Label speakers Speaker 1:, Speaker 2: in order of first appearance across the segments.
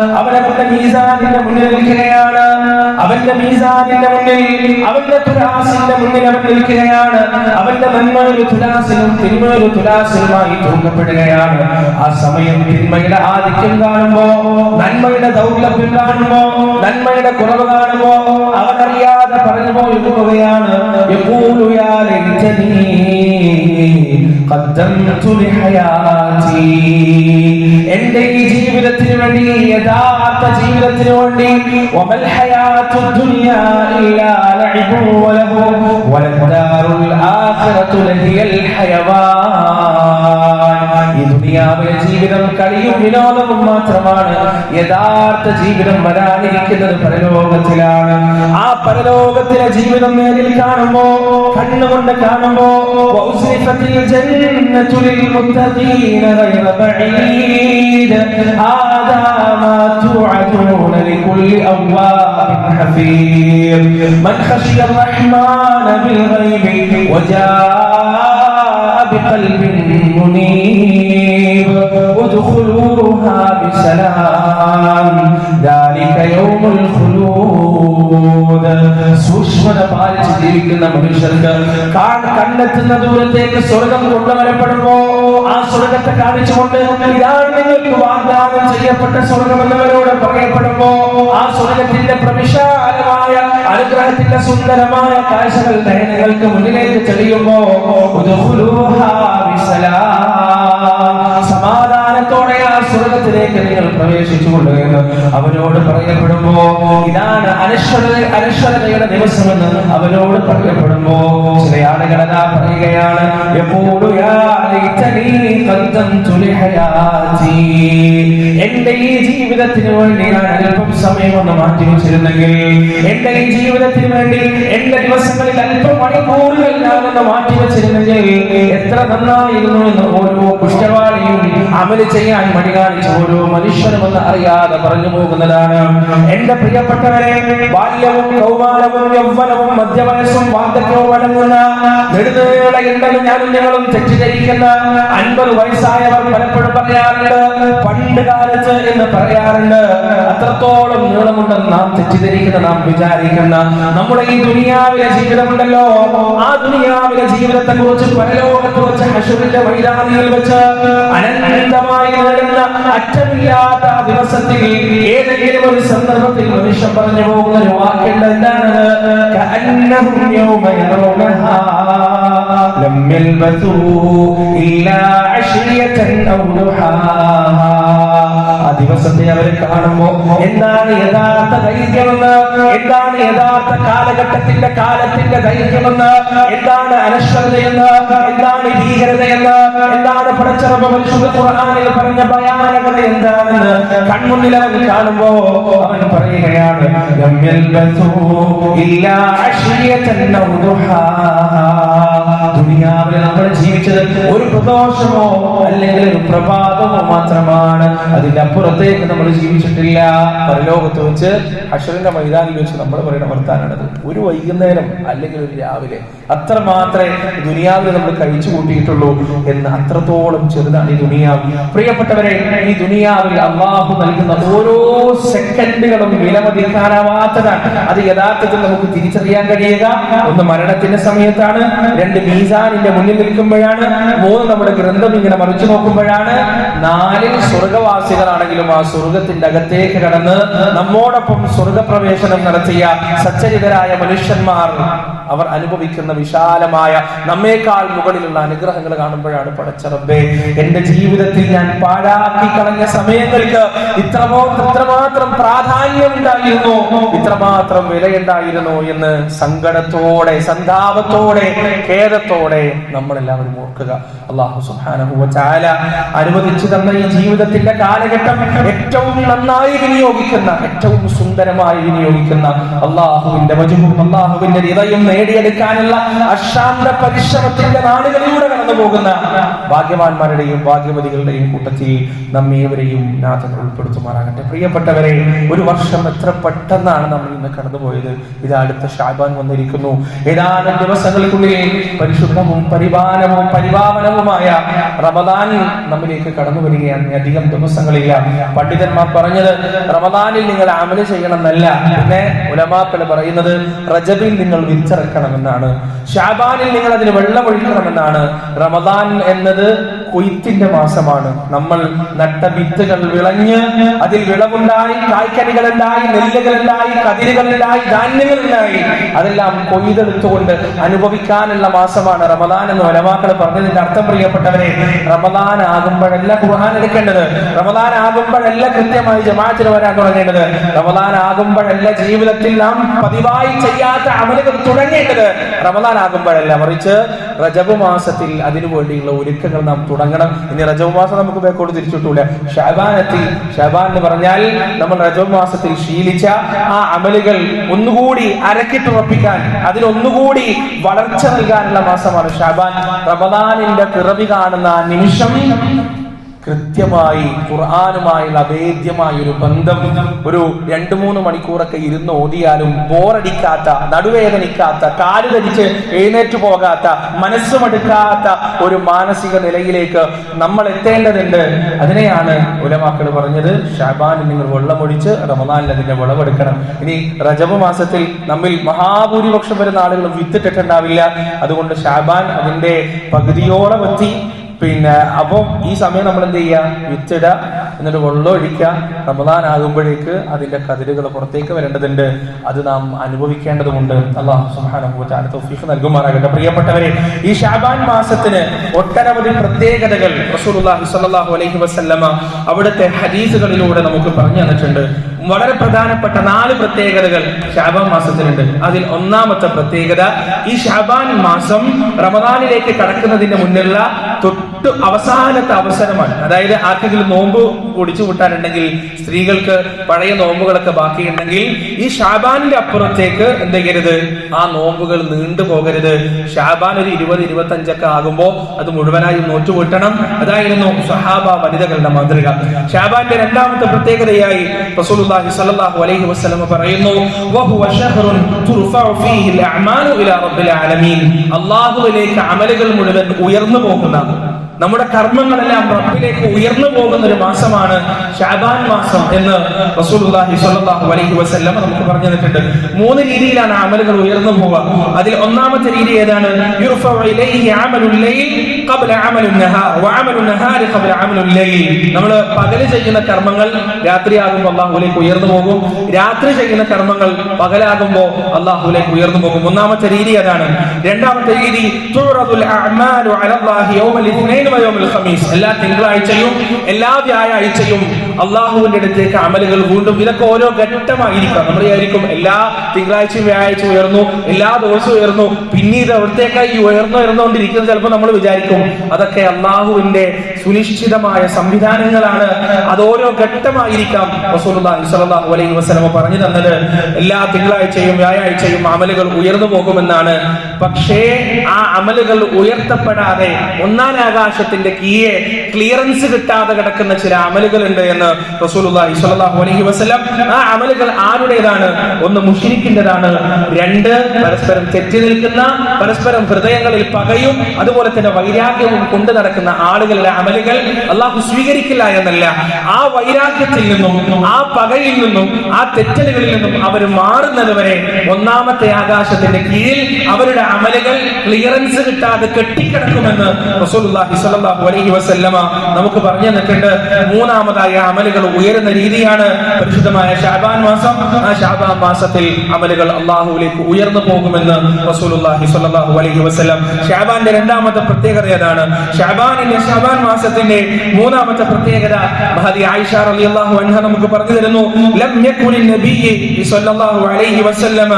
Speaker 1: അവൻ അവന്റെ മീസാനിന്റെ മുന്നിൽ നിൽക്കുകയാണ്. അവന്റെ മീസാനിന്റെ മുന്നിൽ അവന്റെ തുലാസിന്റെ മുന്നിൽ അവൻ നിൽക്കുകയാണ്. അവന്റെ നന്മയൊരു തുലാസിനും തിന്മയൊരു തുലാസിനുമായി തൂക്കപ്പെടുകയാണ്. ആ സമയം തിന്മയുടെ ആധിക്യം കാണുമ്പോ നന്മയുടെ ദൗർലഭ്യം കാണുമ്പോ നന്മയുടെ കുറവ് കാണുമ്പോ അവനറിയാതെ പറഞ്ഞു പോയിരിക്കുകയാണ്. യഖൂലു എന്റെ ഈ ജീവിതത്തിന് വേണ്ടി യഥാർത്ഥ ജീവിതത്തിന് വേണ്ടി ഈ ദുനിയാവിലെ ജീവിതം കളിയും വിനോദവും മാത്രമാണ്. യഥാർത്ഥ ജീവിതം വരാനിരിക്കുന്നത് പരലോകത്തിലാണ്. ആ പരലോകത്തിലെ ജീവിതം നേരിൽ കാണുമ്പോ കണ്ണുകൊണ്ട് കാണുമ്പോ الجنة للمتقين غير بعيد. هذا ما توعدون لكل أواب حفيظ. من خشي الرحمن بالغيب وجاء ജീവിക്കുന്ന മനുഷ്യർക്ക് കാണ് കണ്ണെത്തുന്ന ദൂരത്തേക്ക് സ്വർഗം കൊണ്ടുവരപ്പെടുമ്പോ ആ സ്വർഗത്തെ കാണിച്ചുകൊണ്ട് ഇതാണ് നിങ്ങൾക്ക് വാഗ്ദാനം ചെയ്യപ്പെട്ട സ്വർഗം എന്നവരോട് പറയപ്പെടുമ്പോ ആ സ്വർഗത്തിന്റെ പ്രവിശാലമായ അനുഗ്രഹത്തിന്റെ സുന്ദരമായ കാഴ്ചകൾ നയനങ്ങൾക്ക് മുന്നിലേക്ക് തെളിയുമ്പോ സമാ സ്വർഗത്തിലേക്ക് നിങ്ങൾ പ്രവേശിച്ചുകൊണ്ട് അവനോട് പറയപ്പെടുമ്പോ ഇതാണ് അനശ്വര അനശ്വരതയുടെ ദിവസമെന്ന് അവനോട് പറയപ്പെടുമ്പോ ചില ആളുകൾ അതാ പറയുകയാണ്. എന്റെ ഈ ജീവിതത്തിന് വേണ്ടി ഞാൻ അല്പം സമയം ഒന്ന് മാറ്റി വെച്ചിരുന്നെങ്കിൽ എന്റെ ഈ ജീവിതത്തിന് വേണ്ടി എന്റെ ദിവസങ്ങളിൽ മണിക്കൂറുകൾ മാറ്റി വെച്ചിരുന്നെങ്കിൽ എത്ര നന്നായിരുന്നു എന്ന് ഓരോ കുഷ്ഠവാളിയും അമൽ ചെയ്യാൻ മടി കാണിച്ച ഓരോ മനുഷ്യനും എന്ന് അറിയാതെ പറഞ്ഞു പോകുന്നതാണ്. എന്റെ പ്രിയപ്പെട്ടവരെ ബാല്യവും കൗമാരവും യൗവനവും മധ്യവയസ്സും വാർദ്ധക്യവും അടങ്ങുന്ന നെടുനീള ഉണ്ടെന്ന് ഞാനും ഞങ്ങളും തെറ്റിദ്ധരിക്കുന്ന അൻപത് വയസ്സായവർ പലപ്പോഴും പറയാറുണ്ട് കാലത്ത് എന്ന് പറയാറുണ്ട് അത്രത്തോളം നീളമുണ്ടെന്ന് നാം തെറ്റിദ്ധരിക്കുന്ന നാം വിചാരിക്കുന്ന നമ്മുടെ ഈ ദുനിയാവിലെ ജീവിതമുണ്ടല്ലോ. ആ ദുനിയാവിലെ ജീവിതത്തെ കുറിച്ച് പരലോകത്ത് വെച്ച് ഹഷുവിന്റെ മൈതാനിയിൽ വെച്ച് അനന്തമായി നീളുന്ന അറ്റമില്ലാത്ത ദിവസത്തിൽ ഏതെങ്കിലും ഒരു സന്ദർഭത്തിൽ മനുഷ്യൻ പറഞ്ഞു പോകുന്ന ഒരു വാക്കേണ്ടത് എന്താണത്? لم يلبثوا إلا عشية أو ضحاها ആ ദിവസത്തെ അവർ കാണുമ്പോ എന്താണ് യഥാർത്ഥ ദൈർഘ്യമെന്ന് എന്താണ് യഥാർത്ഥ കാലഘട്ടത്തിന്റെ കാലത്തിന്റെ ദൈർഘ്യമെന്ന് എന്താണ് അനശ്വരതയെന്ന് എന്താണ് ഭീകരതയെന്ന് എന്താണ് പടച്ചിറപ്പ് പരിശുദ്ധ ഖുർആനിൽ പറഞ്ഞ ഭയാനകത എന്താണെന്ന് കൺമുന്നിൽ അവൻ കാണുമ്പോ അവൻ പറയുകയാണ് ലം യൽബസൂ ഇല്ലാ അശ്രിയതൻ ഔ ദുഹാഹാ. ദുനിയാവിൽ നമ്മൾ ജീവിച്ചത് ഒരു പ്രദോഷമോ അല്ലെങ്കിൽ ഒരു പ്രഭാതമോ മാത്രമാണ്. അതിന്റെ അപ്പുറത്തേക്ക് നമ്മൾ ജീവിച്ചിട്ടില്ല. പരലോകത്ത് വെച്ച് അശ്വരന്റെ മൈതാനിൽ വെച്ച് നമ്മൾ പറയുന്ന വർത്താനാണത് ഒരു വൈകുന്നേരം അല്ലെങ്കിൽ ഒരു രാവിലെ അത്ര മാത്രമേ ദുനിയാവിൽ നമ്മൾ കഴിച്ചു കൂട്ടിയിട്ടുള്ളൂ എന്ന് അത്രത്തോളം ചെറുതാണ് ഈ ദുനിയാവ്. പ്രിയപ്പെട്ടവരെ ഈ ദുനിയാവിൽ അള്ളാഹു നൽകുന്ന ഓരോ സെക്കൻഡുകളും വിലമതിക്കാനാവാത്തതാണ് അത് യഥാർത്ഥത്തിൽ നമുക്ക് തിരിച്ചറിയാൻ കഴിയുക. ഒന്ന് മരണത്തിന്റെ സമയത്താണ്. രണ്ട് മീസാനിന്റെ മുന്നിൽ നിൽക്കുമ്പോഴാണ് മൂന്ന് നമ്മുടെ ഗ്രന്ഥം ഇങ്ങനെ മറിച്ചു നോക്കുമ്പോഴാണ് നാലിൽ സ്വർഗവാസികളാണെങ്കിലും ആ സ്വർഗത്തിന്റെ അകത്തേക്ക് കടന്ന് നമ്മോടൊപ്പം സ്വർഗപ്രവേശനം നടത്തിയ സച്ചരിതരായ മനുഷ്യന്മാർ അവർ അനുഭവിക്കുന്ന വിശാലമായ നമ്മേക്കാൾ മുകളിലുള്ള അനുഗ്രഹങ്ങൾ കാണുമ്പോഴാണ് പടച്ചറബേ എന്റെ ജീവിതത്തിൽ ഞാൻ പാഴാക്കി കളഞ്ഞ സമയങ്ങൾക്ക് ഇത്രമോ ഇത്രമാത്രം പ്രാധാന്യം ഉണ്ടായിരുന്നു ഇത്രമാത്രം വിലയുണ്ടായിരുന്നു എന്ന് സങ്കടത്തോടെ സന്താപത്തോടെ ഖേദത്തോടെ നമ്മളെല്ലാവരും ഓർക്കുക. അള്ളാഹു സുബ്ഹാനഹു വ തആല അനുവദിച്ചു തന്ന ഈ ജീവിതത്തിന്റെ കാലഘട്ടം ഏറ്റവും നന്നായി വിനിയോഗിക്കുന്ന ഏറ്റവും സുന്ദരമായി വിനിയോഗിക്കുന്ന അള്ളാഹുവിന്റെ വജുവും അള്ളാഹുവിന്റെ ഹൃദയം നേടിയെടുക്കാനുള്ള അശാന്ത പരിശ്രമത്തിന്റെ നാടുകളിലൂടെ കടന്നു പോകുന്ന ഭാഗ്യവാന്മാരുടെയും ഭാഗ്യവതികളുടെയും കൂട്ടത്തിൽ നമ്മേവരെയും നാഥൻ ഉൾപ്പെടുത്തുമാറാകട്ടെ. പ്രിയപ്പെട്ടവരെ ഒരു വർഷം എത്ര പെട്ടെന്നാണ് നമ്മൾ ഇന്ന് കടന്നുപോയത്? ഇത് അടുത്ത ഷാബാൻ വന്നിരിക്കുന്നു. ഏതാനും ദിവസങ്ങൾക്കുള്ളിൽ പരിശുദ്ധവും പരിപാലനവും പരിപാവനവുമായ റമദാൻ നമ്മിലേക്ക് കടന്നു വരികയാണ്. അധികം ദിവസങ്ങളില്ല. പണ്ഡിതന്മാർ പറഞ്ഞത് റമദാനിൽ നിങ്ങൾ അമൽ ചെയ്യണമെന്നല്ല. പിന്നെ ഉലമാക്കൾ പറയുന്നത് റജബിൽ നിങ്ങൾ വിത്തിറക്കണമെന്നാണ് ഷാബാനിൽ നിങ്ങൾ അതിന് വെള്ളമൊഴിക്കണമെന്നാണ്. റമദാൻ എന്നത് കൊയ്ത്തിന്റെ മാസമാണ്. നമ്മൾ നട്ട വിത്തുകൾ വിളഞ്ഞ് അതിൽ വിളവുണ്ടായി കായ്ക്കനികളുണ്ടായി നെല്ലുകളുണ്ടായി കതിരുകളുണ്ടായി ധാന്യങ്ങളുണ്ടായി. അതെല്ലാം കൊയ്തെടുത്തുകൊണ്ട് അനുഭവിക്കാനുള്ള മാസമാണ് റമദാൻ എന്ന് ഒലമാക്കൾ പറഞ്ഞതിന്റെ അർത്ഥം പ്രിയപ്പെട്ടവരെ റമദാൻ ആകുമ്പോഴല്ല ഖുർആൻ എടുക്കേണ്ടത്. റമദാൻ ആകുമ്പോഴല്ല കൃത്യമായി ജമാഅത്തിന് വരാൻ തുടങ്ങേണ്ടത്. റമദാൻ ആകുമ്പോഴല്ല ജീവിതത്തിൽ നാം പതിവായി ചെയ്യാത്ത അമലുകൾ തുടങ്ങേണ്ടത്. റമദാൻ ആകുമ്പോഴല്ല മറിച്ച് റജബ് മാസത്തിൽ അതിനു വേണ്ടിയുള്ള ഒരുക്കങ്ങൾ നാം തുടങ്ങണം. ഇനി റജബ് മാസം നമുക്ക് ബേക്കോട് തിരിച്ചിട്ടൂല ഷാബാൻ എത്തി. ഷാബാൻ എന്ന് പറഞ്ഞാൽ നമ്മൾ റജബ് മാസത്തിൽ ശീലിച്ച ആ അമലുകൾ ഒന്നുകൂടി അരക്കിട്ടുറപ്പിക്കാൻ അതിനൊന്നുകൂടി വളർച്ച നൽകാനുള്ള മാസമാണ് ഷാബാൻ. റമദാനിന്റെ പിറവി കാണുന്ന നിമിഷം കൃത്യമായി ഖുർആാനുമായുള്ള അഭേദ്യമായ ഒരു ബന്ധം ഒരു രണ്ടു മൂന്ന് മണിക്കൂറൊക്കെ ഇരുന്ന് ഓതിയാലും ബോറടിക്കാത്ത നടുവേദനിക്കാത്ത കാൽ ധരിച്ച് എഴുന്നേറ്റ് പോകാത്ത മനസ്സുമെടുക്കാത്ത ഒരു മാനസിക നിലയിലേക്ക് നമ്മൾ എത്തേണ്ടതുണ്ട്. അതിനെയാണ് ഉലമാക്കൾ പറഞ്ഞത് ഷാബാനിൽ നിങ്ങൾ വെള്ളമൊഴിച്ച് റമദാനിൽ അതിന്റെ വിളവെടുക്കണം. ഇനി റജബ് മാസത്തിൽ നമ്മിൽ മഹാഭൂരിപക്ഷം വരുന്ന ആളുകൾ വിത്തിട്ടിട്ടുണ്ടാവില്ല അതുകൊണ്ട് ഷാബാൻ അതിന്റെ പകുതിയോളം എത്തി. പിന്നെ അപ്പം ഈ സമയം നമ്മൾ എന്ത് ചെയ്യുക? വിത്തിട എന്നിട്ട് വെള്ളം ഒഴിക്കുക. റമദാൻ ആകുമ്പോഴേക്ക് അതിന്റെ കതിരുകൾ പുറത്തേക്ക് വരേണ്ടതുണ്ട്. അത് നാം അനുഭവിക്കേണ്ടതുണ്ട് അള്ളാഹു തൗഫീഖ് നൽകുമാറാകട്ടെ. പ്രിയപ്പെട്ടവരെ ഈ ഷാബാൻ മാസത്തിന് ഒട്ടനവധി പ്രത്യേകതകൾ റസൂലുള്ളാഹി സ്വല്ലല്ലാഹു അലൈഹി വസല്ലമ അവിടുത്തെ ഹദീസുകളിലൂടെ നമുക്ക് പറഞ്ഞു തന്നിട്ടുണ്ട്. വളരെ പ്രധാനപ്പെട്ട നാല് പ്രത്യേകതകൾ ഷാബാൻ മാസത്തിനുണ്ട്. അതിൽ ഒന്നാമത്തെ പ്രത്യേകത ഈ ഷാബാൻ മാസം റമദാനിലേക്ക് കടക്കുന്നതിന് tú തൊട്ട് അവസാനത്തെ അവസരമാണ്. അതായത് ആർക്കെങ്കിലും നോമ്പ് ഒടിച്ചു കൂട്ടാനുണ്ടെങ്കിൽ സ്ത്രീകൾക്ക് പഴയ നോമ്പുകളൊക്കെ ബാക്കിയുണ്ടെങ്കിൽ ഈ ഷാബാനിന്റെ അപ്പുറത്തേക്ക് എന്തെയ്യരുത്? ആ നോമ്പുകൾ നീണ്ടു പോകരുത്. ഷാബാൻ ഒരു ഇരുപത് ഇരുപത്തി അഞ്ചൊക്കെ ആകുമ്പോൾ അത് മുഴുവനായും നോറ്റുകൂട്ടണം അതായിരുന്നു സഹാബ വനിതകളുടെ മാതൃക. ഷാബാന്റെ രണ്ടാമത്തെ പ്രത്യേകതയായി റസൂലുള്ളാഹി സ്വല്ലല്ലാഹു അലൈഹി വസല്ലം പറയുന്നു വഹുവ ഫീഹി ഇലാ റബ്ബിൽ ആലമീൻ. അമലുകൾ മുഴുവൻ ഉയർന്നു പോകുന്ന നമ്മുടെ കർമ്മങ്ങളെല്ലാം റബ്ബിലേക്ക് ഉയർന്നു പോകുന്ന ഒരു മാസമാണ് ഷാബാൻ മാസം എന്ന് റസൂലുള്ളാഹി സ്വല്ലല്ലാഹു അലൈഹി വസല്ലം നമുക്ക് പറഞ്ഞു തന്നിട്ടുണ്ട്. മൂന്ന് രീതിയിലാണ് അമലുകൾ ഉയർന്നു പോവുക. അതിൽ ഒന്നാമത്തെ രീതി ഏതാണ്? യുർഫഉ ഇലൈഹി അമലുൽ ലൈൽ ഖബ്ല അമലുൻ നഹാർ വഅമലുൻ നഹാരി ഖബ്ല അമലുൽ ലൈൽ. നമ്മൾ പകൽ ചെയ്യുന്ന കർമ്മങ്ങൾ രാത്രിയാകുമ്പോൾ അല്ലാഹുവിലേക്ക് ഉയർന്നു പോകും. രാത്രി ചെയ്യുന്ന കർമ്മങ്ങൾ പകലാകുമ്പോൾ അല്ലാഹുവിലേക്ക് ഉയർന്നു പോകും. ഒന്നാമത്തെ രീതി അതാണ് രണ്ടാമത്തെ രീതി തുറദുൽ അഅമാലു അലല്ലാഹി യൗമൽ ഇത്നൈൻ എല്ലാ തിങ്കളാഴ്ചയും എല്ലാ വ്യാഴാഴ്ചയും അള്ളാഹുവിന്റെ അടുത്തേക്ക് അമലുകൾ വീണ്ടും ഇതൊക്കെ ഓരോ ഘട്ടമായിരിക്കാം. നമ്മൾ വിചാരിക്കും എല്ലാ തിങ്കളാഴ്ചയും വ്യാഴാഴ്ച ഉയർന്നു എല്ലാ ദിവസവും ഉയർന്നു പിന്നീട് അവിടത്തേക്കായി ഉയർന്നു ഉയർന്നുകൊണ്ടിരിക്കുന്ന ചിലപ്പോൾ നമ്മൾ വിചാരിക്കും അതൊക്കെ അള്ളാഹുവിന്റെ സുനിശ്ചിതമായ സംവിധാനങ്ങളാണ്. അത് ഓരോ ഘട്ടമായിരിക്കാം. റസൂലുള്ളാഹി അലൈഹി വസല്ലം പറഞ്ഞു തന്നത് എല്ലാ തിങ്കളാഴ്ചയും വ്യാഴാഴ്ചയും അമലുകൾ ഉയർന്നു പോകുമെന്നാണ്. പക്ഷേ ആ അമലുകൾ ഉയർത്തപ്പെടാതെ ഒന്നാം ആകാശത്തിന്റെ കീയെ ക്ലിയറൻസ് കിട്ടാതെ കിടക്കുന്ന ചില അമലുകൾ ഉണ്ട് എന്ന് റസൂലുള്ളാഹി സ്വല്ലല്ലാഹു അലൈഹി വസല്ലം. ആ അമലുകൾ ആരുടേതാണ്? ഒന്ന് മുഷിരിക്കിന്റെതാണ്. രണ്ട് പരസ്പരം തെറ്റി നിൽക്കുന്ന പരസ്പരം ഹൃദയങ്ങളിൽ പകയും അതുപോലെ തന്നെ വൈരാഗ്യവും കൊണ്ടു നടക്കുന്ന ആളുകളുടെ അമലുകൾ അള്ളാഹു സ്വീകരിക്കില്ല എന്നല്ല. ആ വൈരാഗ്യത്തിൽ നിന്നും ആ പകയിൽ നിന്നും ആ തെറ്റലുകളിൽ നിന്നും അവർ മാറുന്നത് വരെ ഒന്നാമത്തെ ആകാശത്തിന്റെ കീഴിൽ അവരുടെ അമലുകൾ ക്ലിയറൻസ് കിട്ടാതെ കെട്ടിക്കിടക്കുമെന്ന് റസൂലുള്ളാഹി സ്വല്ലല്ലാഹു അലൈഹി വസല്ലമ നമുക്ക് പറഞ്ഞു തന്നിട്ടുണ്ട്. മൂന്നാമതായ അമലുകൾ ഉയരുന്ന രീതിയാണ് പരിശുദ്ധമായ ഷാബാൻ മാസം. ആ ഷാബാൻ മാസത്തിൽ അമലുകൾ അള്ളാഹുവിലേക്ക് ഉയർന്നു പോകുമെന്ന് റസൂലുള്ളാഹി സ്വല്ലല്ലാഹു അലൈഹി വസല്ലം ഷാബാന്റെ രണ്ടാമത്തെ പ്രത്യേകത ഏതാണ്? ഷാബാനിന്റെ ഷാബാൻ മാസത്തിന്റെ മൂന്നാമത്തെ പ്രത്യേകത മഹദി ആയിഷ റളിയല്ലാഹു അൻഹ നമുക്ക് പറഞ്ഞു തരുന്നു. ലം യകുനി നബിയ്യി സ്വല്ലല്ലാഹു അലൈഹി വസല്ലമ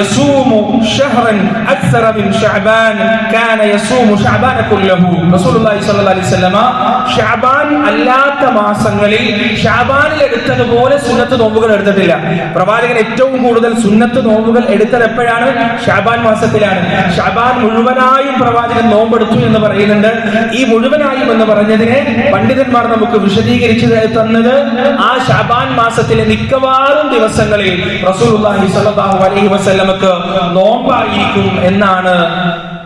Speaker 1: യസൂമു ഷഹ്റൻ അക്സറ മിൻ ഷഅബാൻ കാന യസൂമു ഷഅബാന കുല്ലഹു. റസൂലുള്ളാഹി സ്വല്ലല്ലാഹു അലൈഹി വസല്ലമ ഷഅബാൻ അല്ലാത്ത മാസങ്ങളിൽ ഷാബാനിൽ എടുത്തതുപോലെ സുന്നത്ത് നോമ്പുകൾ എടുത്തിട്ടില്ല. പ്രവാചകൻ ഏറ്റവും കൂടുതൽ സുന്നത്ത് നോമ്പുകൾ എടുത്തത് എപ്പോഴാണ്? ഷാബാൻ മാസത്തിലാണ്. ഷാബാൻ മുഴുവനായും പ്രവാചകൻ നോമ്പെടുത്തു എന്ന് പറയുന്നുണ്ട്. ഈ മുഴുവനായും എന്ന് പറഞ്ഞതിനെ പണ്ഡിതന്മാർ നമുക്ക് വിശദീകരിച്ചു തന്നത് ആ ഷാബാൻ മാസത്തിലെ മിക്കവാറും ദിവസങ്ങളിൽ റസൂൽ അലൈഹി വസല്ലമക്ക് നോമ്പായിരിക്കും എന്നാണ്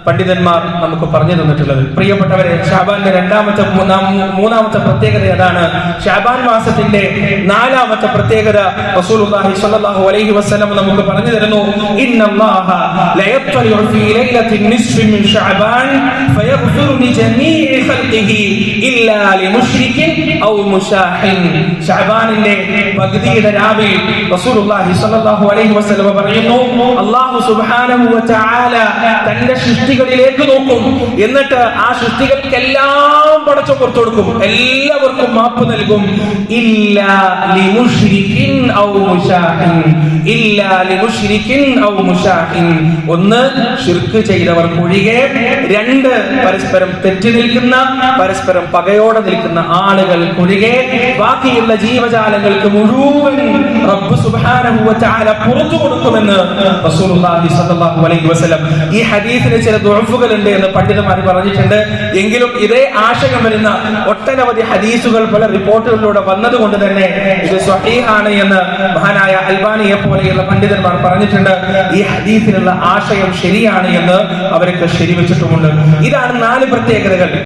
Speaker 1: പണ്ഡിതന്മാർ നമുക്ക് പറഞ്ഞു തന്നിട്ടുള്ളത്. പ്രിയപ്പെട്ടവരെ ഷാബാന്റെ രണ്ടാമത്തെ മൂന്നാം മൂന്നാമത്തെ പ്രത്യേകത അതാണ് ഷാബാൻ മാസത്തിന്റെ നാലാമത്തെ പ്രത്യേകത റസൂലുള്ളാഹി സ്വല്ലല്ലാഹു അലൈഹി വസല്ലം നമുക്ക് പറഞ്ഞു തരുന്നു. ഇന്നല്ലാഹ ഫീ മിൻ ഇല്ലാ ഔ റസൂലുള്ളാഹി സ്വല്ലല്ലാഹു അലൈഹി വസല്ലം പറയുന്നു അല്ലാഹു സുബ്ഹാനഹു തന്റെ സൃഷ്ടികളിലേക്ക് നോക്കും. എന്നിട്ട് ആ സൃഷ്ടികൾക്കെല്ലാം പടച്ചു പുറത്തു കൊടുക്കും. എല്ലാവർക്കും മാപ്പ് നൽകും. ഇല്ലാ ഒന്ന് ഷിർക്ക് ചെയ്തവർക്ക് ഒഴികെ രണ്ട് പരസ്പരം തെറ്റി നിൽക്കുന്ന പരസ്പരം പകയോടെ നിൽക്കുന്ന ആളുകൾ ഒഴികെ ബാക്കിയുള്ള ജീവജാലങ്ങൾക്ക് മുഴുവൻ റബ്ബ് സുബ്ഹാനഹു പുറത്തു കൊടുക്കുമെന്ന് അലൈഹി വസല്ലം ഈ ഹദീസിന് ചില ദുഅഫുകൾ ഉണ്ട് എന്ന് പണ്ഡിതന്മാർ പറഞ്ഞിട്ടുണ്ട്. എങ്കിലും ഇതേ ആശയം വരുന്ന ഒട്ടനവധി ഹദീസുകൾ പല റിപ്പോർട്ടുകളിലൂടെ വന്നതുകൊണ്ട് തന്നെ ഇത് സ്വഹീഹാണ് എന്ന് മഹാനായ അൽബാനിയെ പോലെയുള്ള പണ്ഡിതന്മാർ പറഞ്ഞിട്ടുണ്ട്. ഈ ഹദീസിലുള്ള ആശയം ശരിയാണ് എന്ന് അവരൊക്കെ ശരിവെച്ചിട്ടുമുണ്ട്. ഇതാണ് നാല് പ്രത്യേകതകൾ.